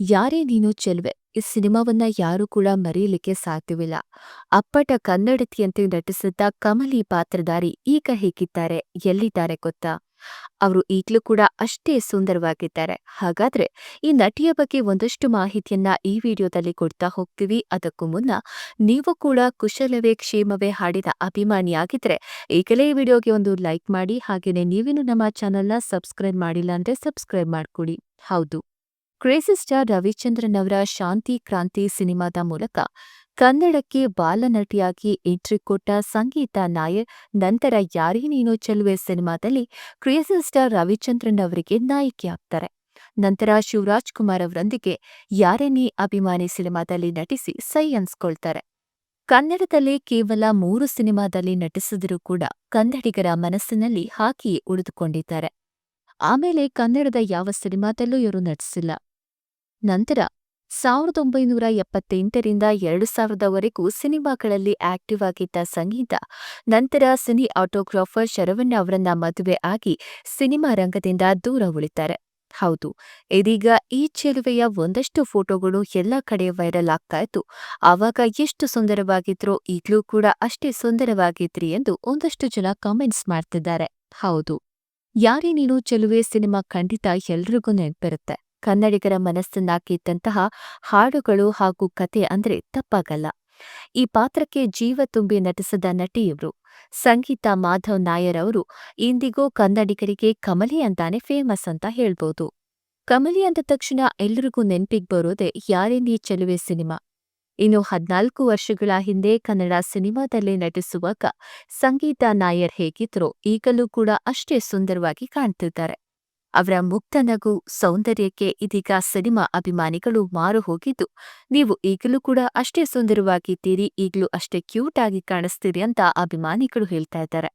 ಯಾರೇ ನೀನು ಚೆಲುವೆ, ಈ ಸಿನಿಮಾವನ್ನ ಯಾರೂ ಕೂಡ ಮರೆಯಲಿಕ್ಕೆ ಸಾಧ್ಯವಿಲ್ಲ. ಅಪ್ಪಟ ಕನ್ನಡತಿಯಂತೆ ನಟಿಸಿದ್ದ ಕಮಲಿ ಪಾತ್ರಧಾರಿ ಈಗ ಹೇಗಿದ್ದಾರೆ, ಎಲ್ಲಿದ್ದಾರೆ ಗೊತ್ತಾ? ಅವರು ಈಗಲೂ ಕೂಡ ಅಷ್ಟೇ ಸುಂದರವಾಗಿದ್ದಾರೆ. ಹಾಗಾದ್ರೆ ಈ ನಟಿಯ ಬಗ್ಗೆ ಒಂದಷ್ಟು ಮಾಹಿತಿಯನ್ನ ಈ ವಿಡಿಯೋದಲ್ಲಿ ಕೊಡ್ತಾ ಹೋಗ್ತೀವಿ. ಅದಕ್ಕೂ ಮುನ್ನ ನೀವು ಕೂಡ ಕುಶಲವೇ, ಕ್ಷೇಮವೇ ಹಾಡಿದ ಅಭಿಮಾನಿಯಾಗಿದ್ರೆ ಈಗಲೇ ಈ ವಿಡಿಯೋಗೆ ಒಂದು ಲೈಕ್ ಮಾಡಿ ಹಾಗೆಯೇ ನೀವೇನು ನಮ್ಮ ಚಾನೆಲ್ನ ಸಬ್ಸ್ಕ್ರೈಬ್ ಮಾಡಿಲ್ಲ ಅಂದ್ರೆ ಸಬ್ಸ್ಕ್ರೈಬ್ ಮಾಡ್ಕೊಡಿ. ಹೌದು. ಕ್ರೇಜಿ ಸ್ಟಾರ್ ರವಿಚಂದ್ರನ್ ಅವರ ಶಾಂತಿ ಕ್ರಾಂತಿ ಸಿನಿಮಾದ ಮೂಲಕ ಕನ್ನಡಕ್ಕೆ ಬಾಲನಟಿಯಾಗಿ ಎಂಟ್ರಿ ಕೊಟ್ಟ ಸಂಗೀತ ನಾಯರ್ ನಂತರ ಯಾರೇ ನೀನು ಚೆಲುವೆ ಸಿನಿಮಾದಲ್ಲಿ ಕ್ರೇಸಿ ಸ್ಟಾರ್ ರವಿಚಂದ್ರನ್ ಅವರಿಗೆ ನಾಯಕಿಯಾಗ್ತಾರೆ. ನಂತರ ಶಿವರಾಜ್ ಕುಮಾರ್ ಅವರೊಂದಿಗೆ ಯಾರೇ ನೀ ಅಭಿಮಾನಿ ಸಿನಿಮಾದಲ್ಲಿ ನಟಿಸಿ ಸೈ ಅನ್ಸ್ಕೊಳ್ತಾರೆ. ಕನ್ನಡದಲ್ಲಿ ಕೇವಲ ಮೂರು ಸಿನಿಮಾದಲ್ಲಿ ನಟಿಸಿದರೂ ಕೂಡ ಕನ್ನಡಿಗರ ಮನಸ್ಸಿನಲ್ಲಿ ಹಾಕಿಯೇ ಉಳಿದುಕೊಂಡಿದ್ದಾರೆ. ಆಮೇಲೆ ಕನ್ನಡದ ಯಾವ ಸಿನಿಮಾದಲ್ಲೂ ಇವರು ನಟಿಸಿಲ್ಲ. ನಂತರ, ಸಾವಿರದ ಒಂಬೈನೂರ ಎಪ್ಪತ್ತೆಂಟರಿಂದ ಎರಡು ಸಾವಿರದವರೆಗೂ ಸಿನಿಮಾಗಳಲ್ಲಿ ಆಕ್ಟಿವ್ ಆಗಿದ್ದ ಸಂಗೀತ, ನಂತರ ಸಿನಿ ಆಟೋಗ್ರಾಫರ್ ಶರವಣ್ಣ ಅವರನ್ನ ಮದುವೆ ಆಗಿ ಸಿನಿಮಾ ರಂಗದಿಂದ ದೂರ ಉಳಿತಾರೆ. ಹೌದು, ಇದೀಗ ಈ ಚೆಲುವೆಯ ಒಂದಷ್ಟು ಫೋಟೋಗಳು ಎಲ್ಲ ಕಡೆ ವೈರಲ್ ಆಗ್ತಾ ಇತ್ತು. ಆವಾಗ ಎಷ್ಟು ಸುಂದರವಾಗಿದ್ರೋ ಈಗಲೂ ಕೂಡ ಅಷ್ಟೇ ಸುಂದರವಾಗಿದ್ರಿ ಎಂದು ಒಂದಷ್ಟು ಜನ ಕಾಮೆಂಟ್ಸ್ ಮಾಡ್ತಿದ್ದಾರೆ. ಹೌದು, ಯಾರೇ ನೀನು ಚೆಲುವೆ ಸಿನಿಮಾ ಖಂಡಿತ ಎಲ್ರಿಗೂ ನೆನಪಿರುತ್ತೆ. ಕನ್ನಡಿಗರ ಮನಸ್ಸನ್ನ ಗೆದ್ದಂತಹ ಹಾಡುಗಳು ಹಾಗೂ ಕತೆ ಅಂದ್ರೆ ತಪ್ಪಾಗಲ್ಲ. ಈ ಪಾತ್ರಕ್ಕೆ ಜೀವ ತುಂಬಿ ನಟಿಸಿದ ನಟಿ ಇವರು ಸಂಗೀತ ಮಾಧವ್ ನಾಯರ್ ಅವರು ಇಂದಿಗೂ ಕನ್ನಡಿಗರಿಗೆ ಕಮಲಿ ಅಂತಾನೆ ಫೇಮಸ್ ಅಂತ ಹೇಳ್ಬೋದು. ಕಮಲಿ ಅಂದ ತಕ್ಷಣ ಎಲ್ರಿಗೂ ನೆನ್ಪಿಗ್ ಬರೋದೇ ನೀ ಚೆಲುವೆ ಸಿನಿಮಾ? ಇನ್ನು ಹದ್ನಾಲ್ಕು ವರ್ಷಗಳ ಹಿಂದೆ ಕನ್ನಡ ಸಿನಿಮಾದಲ್ಲಿ ನಟಿಸುವಾಗ ಸಂಗೀತ ನಾಯರ್ ಹೇಗಿದ್ರೋ ಈಗಲೂ ಕೂಡ ಅಷ್ಟೇ ಸುಂದರವಾಗಿ ಕಾಣ್ತಿದ್ದಾರೆ. ಅವರ ಮುಕ್ತ ನಗು ಸೌಂದರ್ಯಕ್ಕೆ ಇದೀಗ ಸಿನಿಮಾ ಅಭಿಮಾನಿಗಳು ಮಾರು ಹೋಗಿದ್ದು, ನೀವು ಈಗಲೂ ಕೂಡ ಅಷ್ಟೇ ಸುಂದರವಾಗಿದ್ದೀರಿ, ಈಗಲೂ ಅಷ್ಟೇ ಕ್ಯೂಟ್ ಆಗಿ ಕಾಣಿಸ್ತೀರಿ ಅಂತ ಅಭಿಮಾನಿಗಳು ಹೇಳ್ತಾ ಇದ್ದಾರೆ.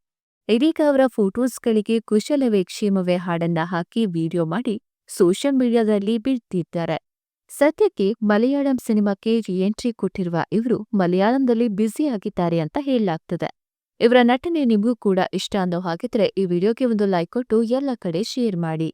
ಇದೀಗ ಅವರ ಫೋಟೋಸ್ಗಳಿಗೆ ಕುಶಲವೇ ಕ್ಷೇಮವೇ ಹಾಡನ್ನ ಹಾಕಿ ವಿಡಿಯೋ ಮಾಡಿ ಸೋಷಿಯಲ್ ಮೀಡಿಯಾದಲ್ಲಿ ಬೀಳ್ತಿದ್ದಾರೆ. ಸದ್ಯಕ್ಕೆ ಮಲಯಾಳಂ ಸಿನಿಮಾಕ್ಕೆ ರಿಎಂಟ್ರಿ ಕೊಟ್ಟಿರುವ ಇವರು ಮಲಯಾಳಂದಲ್ಲಿ ಬ್ಯುಸಿ ಆಗಿದ್ದಾರೆ ಅಂತ ಹೇಳಲಾಗ್ತದೆ. ಇವರ ನಟನೆ ನಿಮಗೂ ಕೂಡ ಇಷ್ಟ ಅನ್ನೋ ಹಾಗಿದ್ರೆ ಈ ವಿಡಿಯೋಗೆ ಒಂದು ಲೈಕ್ ಕೊಟ್ಟು ಎಲ್ಲ ಕಡೆ ಶೇರ್ ಮಾಡಿ.